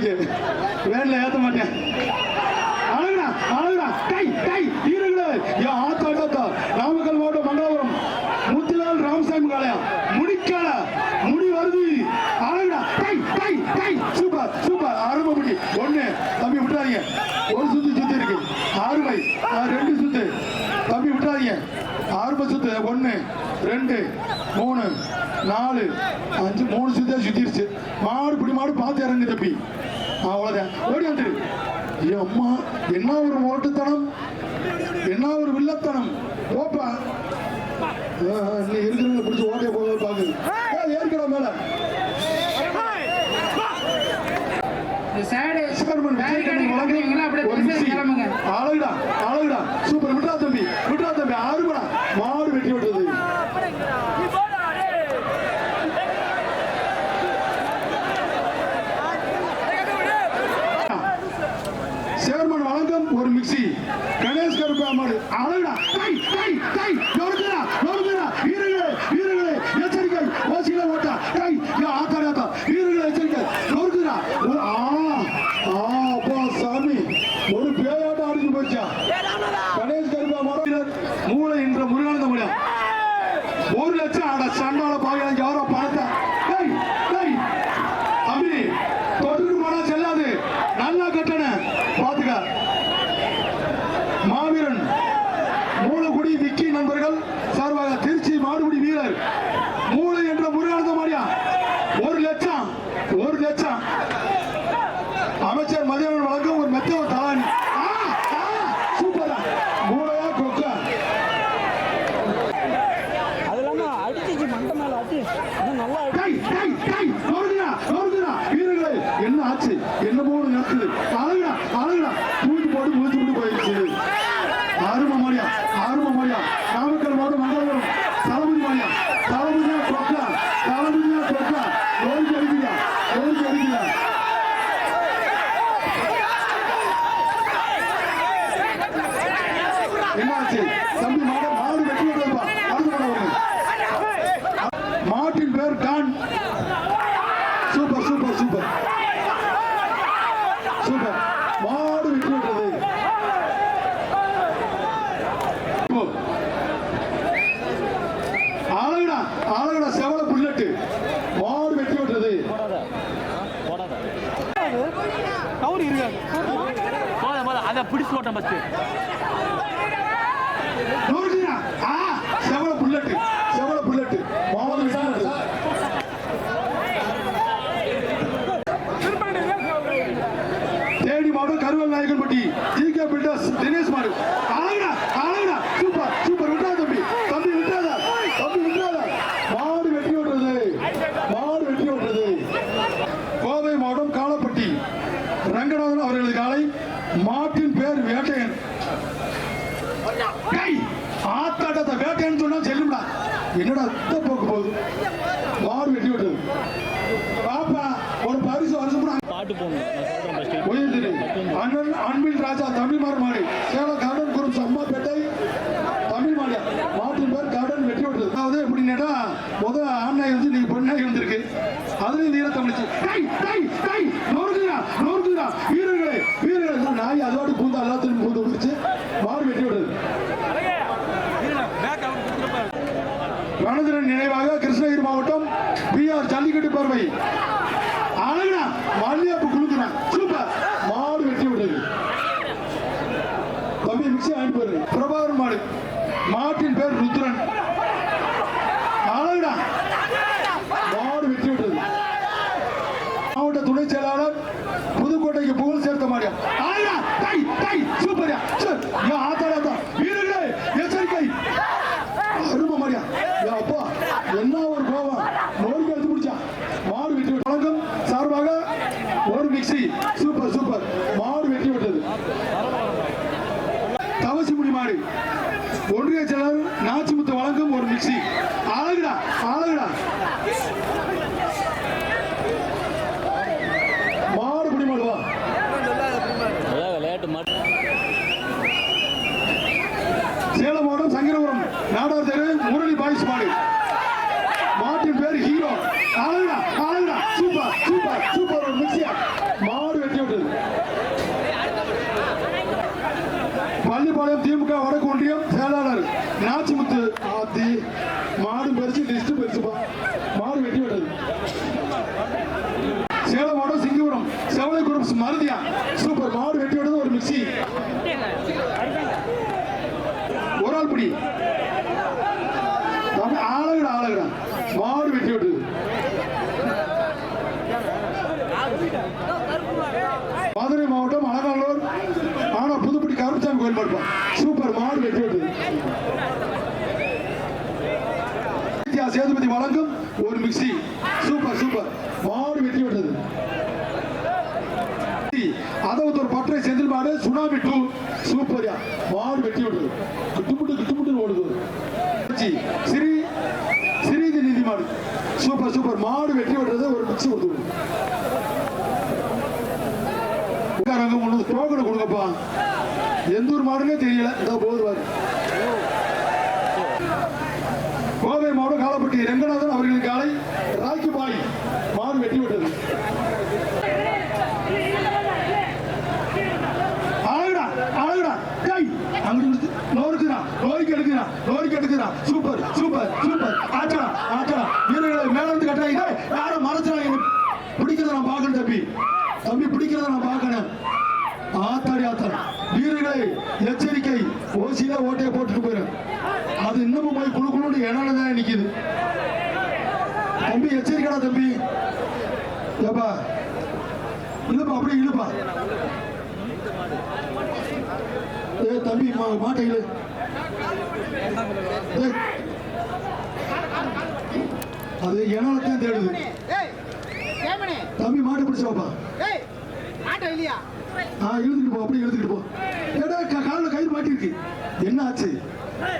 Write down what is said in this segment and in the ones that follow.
வாங்கி வேன்ல ஏத்த மாட்டேன். அழகுடா அழகுடா. டை டை வீரர்களே யா ஆத்தா ஆத்தா. நாமக்கல் மாவட்டம் மங்களாபுரம் முத்துலால் ராமசாமி காளையா முடிக்கால. முடி வருது. அழகுடா. Tie tie tie super super. அருமை முடி. ஒண்ணு. தம்பி விட்டுறாதீங்க. ஒரு சுத்து சுத்தி இருக்கு. அருமை. ரெண்டு சுத்து. தம்பி விட்டுறாதீங்க. ஆறுமை சுத்து. ஒண்ணு ரெண்டு மூணு. அஞ்சு மூணு சுத்தா சுத்திருச்சு. மாடு பிடி மாடு பார்த்து இறங்கு தம்பி. அவ்வளவுதான். ஓடி வந்துரு ஏ அம்மா என்ன ஒரு ஓட்டுத்தனம்? என்ன ஒரு வில்லத்தனம்? ஓப்பா நீ இருக்கிறவங்க பிடிச்சி ஓட்டைய போக பாக்குது ஏற்கனவே மேல. இந்த சைடு சிக்கர்மன் பேரிகார்டு கட்டுறீங்களா அப்படியே ஒரு திருப்பி மிக்ஸி. கிளம்புங்க அழகுடா அழகுடா சூப்பர் விட்றா தம்பி விட்றா தம்பி ஆறுபடா மாடு வெட்டி விட்டுறது சேர்மன் வழங்கும் ஒரு மிக்ஸி கணேஷ் கருப்பா கை கை கை. டை டை நொறுக்குடா நொறுக்குடா வீரர்களே வீரர்களே எச்சரிக்கை. ஓசியில ஓட்டா. டை யா ஆத்தா. வீரர்களே எச்சரிக்கை. நொறுக்குடா ஒரு- ஆ ஆ அப்பா சாமி. ஒரு பேயாட்டம் அடிச்சு போச்சா கணேஷ் கருப்பா மாடு மூளை என்ற முருகானந்த முடியும் ஒரு லட்சம் அட சண்டால பாக்கலாம் யாரோ பணத்தை டேய் டேய் தம்பி தொட்டுக்கு போனா செல்லாது நல்லா கட்டண பாத்துக்க மாவீரன் மூலகுடி விக்கி நண்பர்கள் சார்பாக திருச்சி மாடுபிடி வீரர் மூளை என்ற முருகானந்த மாடியா ஒரு லட்சம் ஒரு லட்சம் அமைச்சர் மதியவன் வழங்கும் ஒரு மெத்தவ தலானி ஆ, ஆ, சூப்பரா மூளையா கொக்கா அது இல்லாம அடிச்சிச்சு மண்டை மேல அடி இன்னும் நல்லா அடி டை டை டை நோடுங்கடா நோடுங்கடா வீரர்களே என்ன ஆச்சு என்ன போடு நடக்குது அழகுடா அழகுடா தூக்கி போட்டு மூச்சு விட்டு போயிடுச்சு ஆறும மாடியா ஆறும மாடியா நாமக்கல் மாவட்டம் மங்களபுரம் தளபதி மாடியா தளபதியா தொக்கா தளபதியா தொக்கா நோய்க்கு அடிக்கிறா நோய்க்கு அடிக்கிறா என்னாச்சு? தம்பி மாடு மாடு வெட்டி விடுறப்பா அடுத்து மாடு வருங்க மாட்டின் பேர் Don. Super super super. Super. மாடு விட்டு விட்டது இப்போ. அழகுடா அழகுடா செவல புல்லட்டு. மாடு வெட்டி விட்டது போடாத கவுரி இருக்காது போத போத அதை பிடிச்சு ஓட்டம் பஸ்ட்டு நோடுடா ஆ செவல புல்லட்டு செவல புல்லட்டு மாடு வெட்டி விட்டது தேனி மாவட்டம் கருவல் நாயக்கன்பட்டி ஜிகே பில்டர்ஸ் தினேஷ் மாடு அழகுடா அழகுடா சூப்பர் சூப்பர் விட்டாத தம்பி தம்பி விட்டாத தம்பி விட்டாத மாடு வெட்டி விடுறது மாடு வெட்டி விடுறது கோவை மாவட்டம் காலப்பட்டி ரங்கநாதன் அவர்களது காலை மாட்டின் பேர் வேட்டையன் கை ஆத்தாட்டத்தை வேட்டையன் சொன்னா செல்லும்டா என்னடா ரத்த போக்கு போகுது மாடு வெட்டி விடுறது பாப்பா ஒரு பரிசு வருஷம் உயர்திரு அண்ணன் அன்பில் ராஜா தமிழ்மார் மாடு சேலம் கார்டன் குரு சம்மாப்பேட்டை தமிழ் மாடு மாட்டின் பேர் கார்டன் வெற்றி விட்டது அதாவது எப்படின்னா முத ஆண் வந்து நீங்க பெண்ணாய் வந்திருக்கு. அதுலயும் வீர தமிழ்ச்சி. நொறுக்குறா நொறுக்குறா வீரர்களே வீரர்களே நாய் அதோட பூந்து எல்லாத்தையும் பூந்து விட்டுச்சு மாடு வெட்டி விடுது ரணதிரன் நினைவாக கிருஷ்ணகிரி மாவட்டம் பி ஆர் ஜல்லிக்கட்டு பார்வை. மாநகர செயலாளர் நாச்சிமுத்து வழங்கும் ஒரு மிக்சி. அழகுடா அழகுடா மாடு குடிமாடுவா விளையாட்டு மாடு. சேலம் மாவட்டம் சங்கரபுரம் நாடார் தெரு முரளி பாய்ஸ் மாடு. மாட்டின் பேர் ஹீரோ. அழகுடா அழகுடா சூப்பர் சூப்பர் சூப்பர் ஒரு மிக்சியா. மாடு வெட்டி விட்டது. பள்ளிப்பாளையம் திமுக வடக்கு ஒன்றியம் செயலாளர் நாச்சிமுத்து ஆத்தி மாடு பறிச்சு லிஸ்ட் பறிச்சுப்பா மாடு வெட்டி விட்டது. சேலம் மாவட்டம் சிங்கபுரம் செவலை குரூப்ஸ் மருதியா. புதுப்பட்டி கோயில் மட்டும் சூப்பர் மாடு வெட்டி சேதுபதி வழங்கும் ஒரு மிக்சி சூப்பர் சூப்பர் மாடு வெற்றி விட்டது அதை ஒரு பற்றை செந்தில் மாடு சுனாமி டூ சூப்பர்யா மாடு வெற்றி விட்டது கிட்டுமுட்டு கிட்டுமுட்டு ஓடுது சிறி சிறிது நிதி மாடு சூப்பர் சூப்பர் மாடு வெட்டி விடுறது ஒரு மிக்சி கொடுத்து கொடுங்கப்பா. எந்த ஒரு மாடுனே தெரியல. இந்த போது கோவை மாவட்டம் காலப்பட்டி ரெங்கநாதன் அவர்களின் காலை ராக்கி பாய் மாடு வெட்டி விட்டது அழகுடா அழகுடா. கை அங்கிட்டு நோருக்குறான் நோய்க்கு எடுக்கிறான் நோய்க்கு எடுக்கிறான் சூப்பர் சூப்பர் சூப்பர் ஆச்சா ஆச்சா வீரர்களை மேல இருந்து கட்டுறாங்க. யாரும் மறைச்சிடாங்க பிடிக்கிறத நான் பார்க்கணும் தம்பி. தம்பி பிடிக்கிறத நான் பார்க்கணும். ஆத்தாடி ஆத்தாடி எச்சரிக்கை ஓசியில ஓட்டையை போட்டுட்டு போயிடும் அது இன்னமும் போய் குழு குழுன்னு இடம் தான் நிக்குது தம்பி எச்சரிக்கடா தம்பி ஏப்பா இழுப்பா அப்படி இழுப்பா ஏ தம்பி மாட்டை இழு ஏய். அது இனத்தான் தேடுது தம்பி மாட்டை பிடிச்சவாப்பா இழுத்துட்டு போ அப்படியே இழுத்துட்டு போ. ஏடா க- கால்ல கயிறு மாட்டிருக்கு என்ன ஆச்சு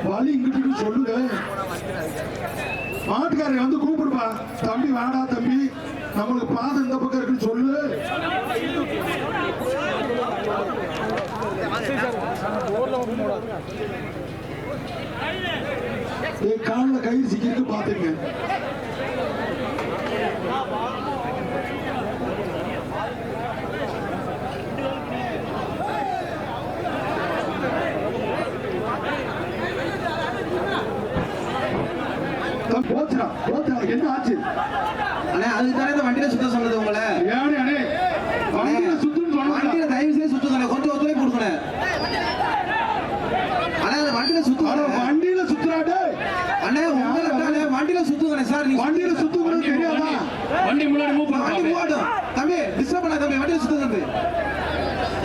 வலி இங்கிட்டு சொல்லுங்க. மாட்டுக்காரங்க வந்து கூப்பிடுப்பா. தம்பி வாடா தம்பி. நம்மளுக்கு பாதம் இந்த பக்கம் இருக்குன்னு சொல்லு. ஏய் கயிறு சிக்கிருக்கு பாத்துங்க போச்சுடா போச்சுடா என்ன ஆச்சு? அண்ணே அதுக்கு தானே இந்த வண்டியில சுத்த சொன்னது உங்களை? ஏனே அண்ணே வண்டியில சுத்துன்னு சொன்னா வண்டியில தயவு செய்து சுத்துங்க கொஞ்சம் ஒத்துழைப்பு கொடுக்கணும் அண்ணே அந்த வண்டியில சுத்துங்க வண்டியில சுத்துறாடே அண்ணே உங்களை தானே வண்டியில சுத்துங்க சார் நீங்க வண்டியில சுத்துறது தெரியாதா வண்டி முன்னாடி மூவ் வண்டி பண்ணுங்க மூவாட்டும் தம்பி டிஸ்டர்ப் பண்ணாத தம்பி வண்டியில சுத்துங்க தம்பி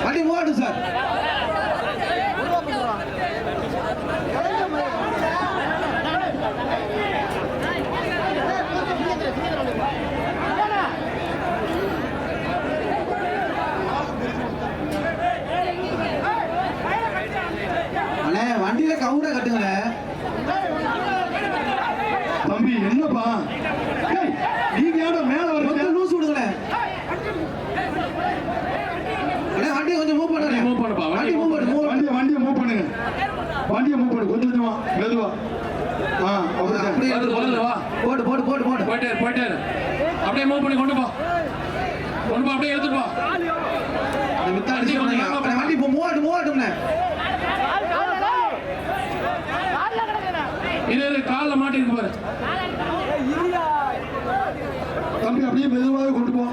வண்டி மூவாட்டும் சார் அண்ணே வண்டியில கவுண்டை கட்டுங்க தம்பி என்னப்பா? நீங்க யாரோ மேல வரீங்க லூஸ் அண்ணே வண்டியை கொஞ்சம் மூவ் பண்ணுங்க move பண்ணுப்பா, வண்டி மூவ் பண்ணு மூவ் வண்டியை வண்டியை மூவ் பண்ணுங்க. வண்டியை மூவ் பண்ணு கொஞ்சம் கொஞ்சமா மெதுவா. ஆ அப்படியே. போட்டு போட்டு போட்டு போட்டு போயிட்டே போயிட்டே. அப்படியே மூவ் பண்ணி கொண்டு போ. கொண்டு போ அப்படியே எடுத்துட்டு போ. வண்டி பண்ணுங்க. கொஞ்சம் அண்ணே, வண்டி இப்போ மூவ் ஆட்டும் மூவ் ஆட்டும்ண்ணே இது இது கால்ல மாட்டிருக்கு பாரு தம்பி அப்படியே மெதுவாக கொண்டு போ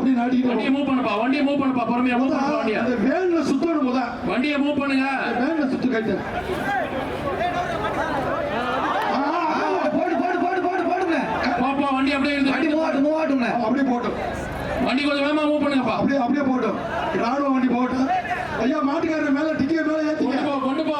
அப்படியே நாட்டிக்கிட்டு வண்டியை மூவ் பண்ணுப்பா வண்டியை மூவ் பண்ணுப்பா பொறுமையா மூவ் முத வண்டியை. அந்த வேன்ல சுத்தணும் முத வண்டியை மூவ் பண்ணுங்க. வேன்ல சுத்து கைட்டு ஆ, ஆ, ஆ, போட்டு போட்டு போட்டு போட்டு போட்டுண்ணே போப்பா வண்டி அப்படியே இருந்து. அப்படியே போட்டோம். வண்டி கொஞ்சம் வேகமா மூவ் பண்ணுங்கப்பா. அப்படியே அப்படியே போட்டோம். ராணுவ வண்டி போட்டோம். ஐயா மாட்டுக்காரர் மேல டிக்கெட் மேல கொண்டு ஏத்திக்க போ கொண்டு போ.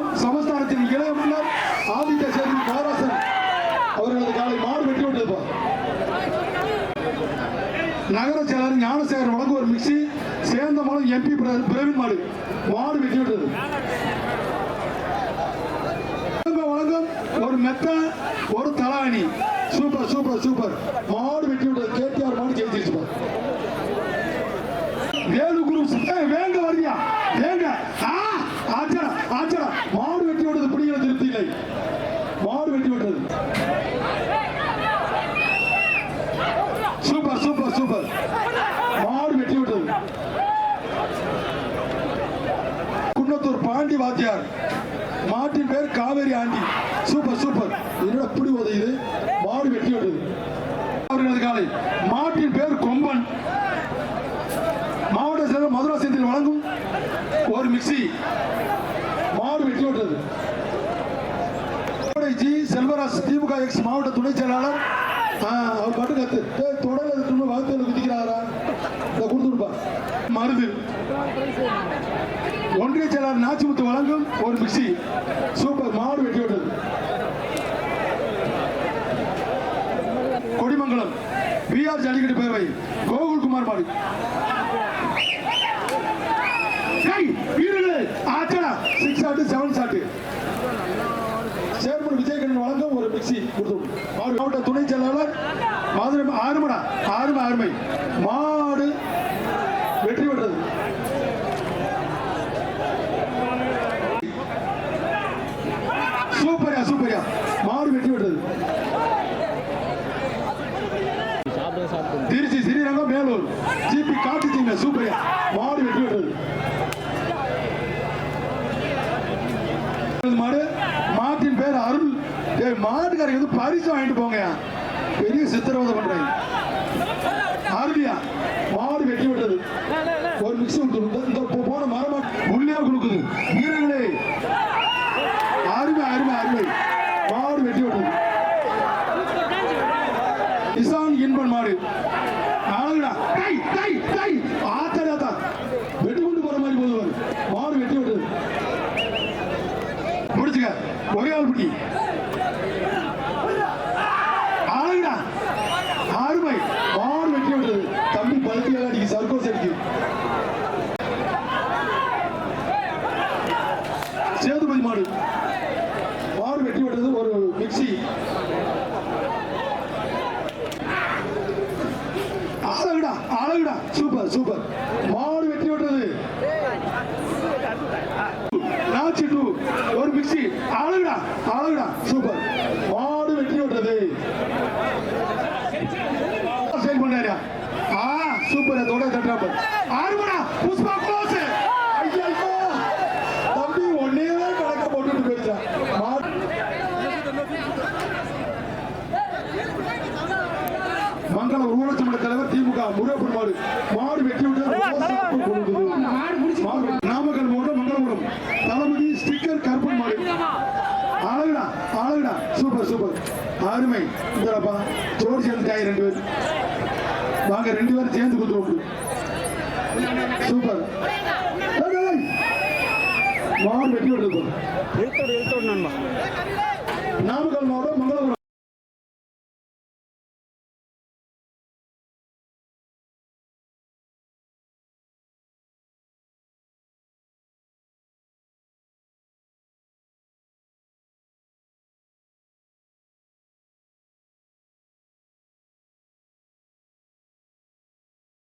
சம- சமஸ்தானத்தின் இளைய முன்னர் ஆதித்த சேரி மகாராசன் அவர்களது காலை மாடு வெட்டி விட்டது நகர செயலர் ஞானசேகர் வழங்குவர் மிக்சி சேந்தமலம் எம்பி பிரவீன் மாடு மாடு வெட்டி விட்டது வழங்கும் ஒரு மெத்த ஒரு தலாணி. Super super super. மாடு வெட்டி விட்டது கேடிஆர் மாடு ஜெயிச்சிருச்சு பாரு. வேலு குரு ஏய், வேங்க வரியா வேங்க ஆ ஆச்சடா ஆச்சடா மாடு வெட்டி விட்டது பிடிக்கிற திருப்தி இல்லை மாடு வெட்டி விட்டது சூப்பர் சூப்பர் சூப்பர் மாடு வெட்டி விட்டது குன்னத்தூர் பாண்டி வாத்தியார் மாட்டின் பேர் காவேரி ஆண்டி. Super super. என்னோட புடி உதயுது மாடு வெட்டி விட்டது. அவர்களது காலை. மாட்டின் பேர் கொம்பன். மாவட்ட செயலர் மதுரா செந்தில் வழங்கும் ஒரு மிக்சி. மாடு வெட்டி விட்டது. ஜி செல்வராஜ் திமுக எக்ஸ் மாவட்ட துணை செயலாளர். அவர் பாட்டு கத்து. டேய், தொடர்ல திரும்ப வகுத்துல குதிக்கிறாரா இதை கொடுத்துருப்பா மருது. ஒன்றிய செயலாளர் நாச்சிமுத்து வழங்கும் ஒரு மிக்சி. சூப்பர் மாடு வெட்டி கொடிமங்கலம். பிஆர் ஜல்லிக்கட்டு பேரவை. கோகுல்குமார் மாடு. கை வீரர்களே ஆச்சடா சிக்ஸ் ஆட்டு செவன் சாட்டு சேர்மன் விஜயகண்ணன் வழங்கும் ஒரு மிக்சி கொடுத்தோம். மாவட்ட துணை செயலாளர் மதுரை ஆறுமடா. ஆறுமை ஆறுமை. மா வெற்றி பெற்றது சூப்பர்யா சூப்பர்யா மாடு வெற்றி பெற்றது திருச்சி ஸ்ரீரங்கம் மேலூர். ஜிபி காட்டு சின்ன சூப்பர்யா மாடு வெற்றி பெற்றது. மாடு மாட்டின் பேர் அருள். டேய் மாட்டுக்காரங்க வந்து பரிசு வாங்கிட்டு போங்க பெரிய சித்திரவதை பண்றாங்க அருளியா மாடு வெட்டி விட்டது ஒரு மிக்ஸ் இந்த- போன மரமா உள்ளே கொடுக்குது வீரர்களே. அருமை அருமை அருமை. மாடு வெட்டி விட்டது இசான் இன்பன் மாடு. அழகுடா கை கை கை ஆத்தடாத்தா வெட்டி கொண்டு போற மாதிரி போதும் மாடு வெட்டி விட்டது முடிச்சுக்க. ஒரே ஆள் பிடி. அழகுடா அருமை. மாடு வெட்டி விட்டது தம்பி பழுத்தியால் அடிக்கு. சர்க்கோஸ் அடிக்கு. சேதுபதி மாடு. மாடு வெட்டி விட்டது ஒரு மிக்சி அழகுடா அழகுடா சூப்பர் சூப்பர் மாடு வெற்றி விட்டது நாச்சி டூ. ஒரு மிக்சி அழகுடா அழகுடா சூப்பர். மாடு வெற்றி விட்டது சேல் பண்ணாரியா ஆ சூப்பர். அதோட தட்டாப்ப ஆறுமடா புஷ்பா க்ளோஸ் ஐயோ தம்பி ஒன்னே கணக்க போட்டுட்டு போயிடுச்சான் மங்களம் ஊராட்சி மன்ற தலைவர் திமுக முருகப்பன் மாடு மாடு வெட்டி விட்டது ரோசாப்பூ கொழுந்தது. மாடு முடிச்சு மாடு வெட்டி- நாமக்கல் மாவட்டம் மங்களபுரம் தளபதி ஸ்டிக்கர் கருப்பன் மாடு அழகுடா அழகுடா சூப்பர் சூப்பர் அருமை இந்தப்பா ஜோடி சேர்ந்துட்டாங்க ரெண்டு பேர். வாங்க ரெண்டு பேரும் சேர்ந்து கொடுத்துருவோம் சூப்பர். மாடு வெட்டி நண்பா. நாமக்கல்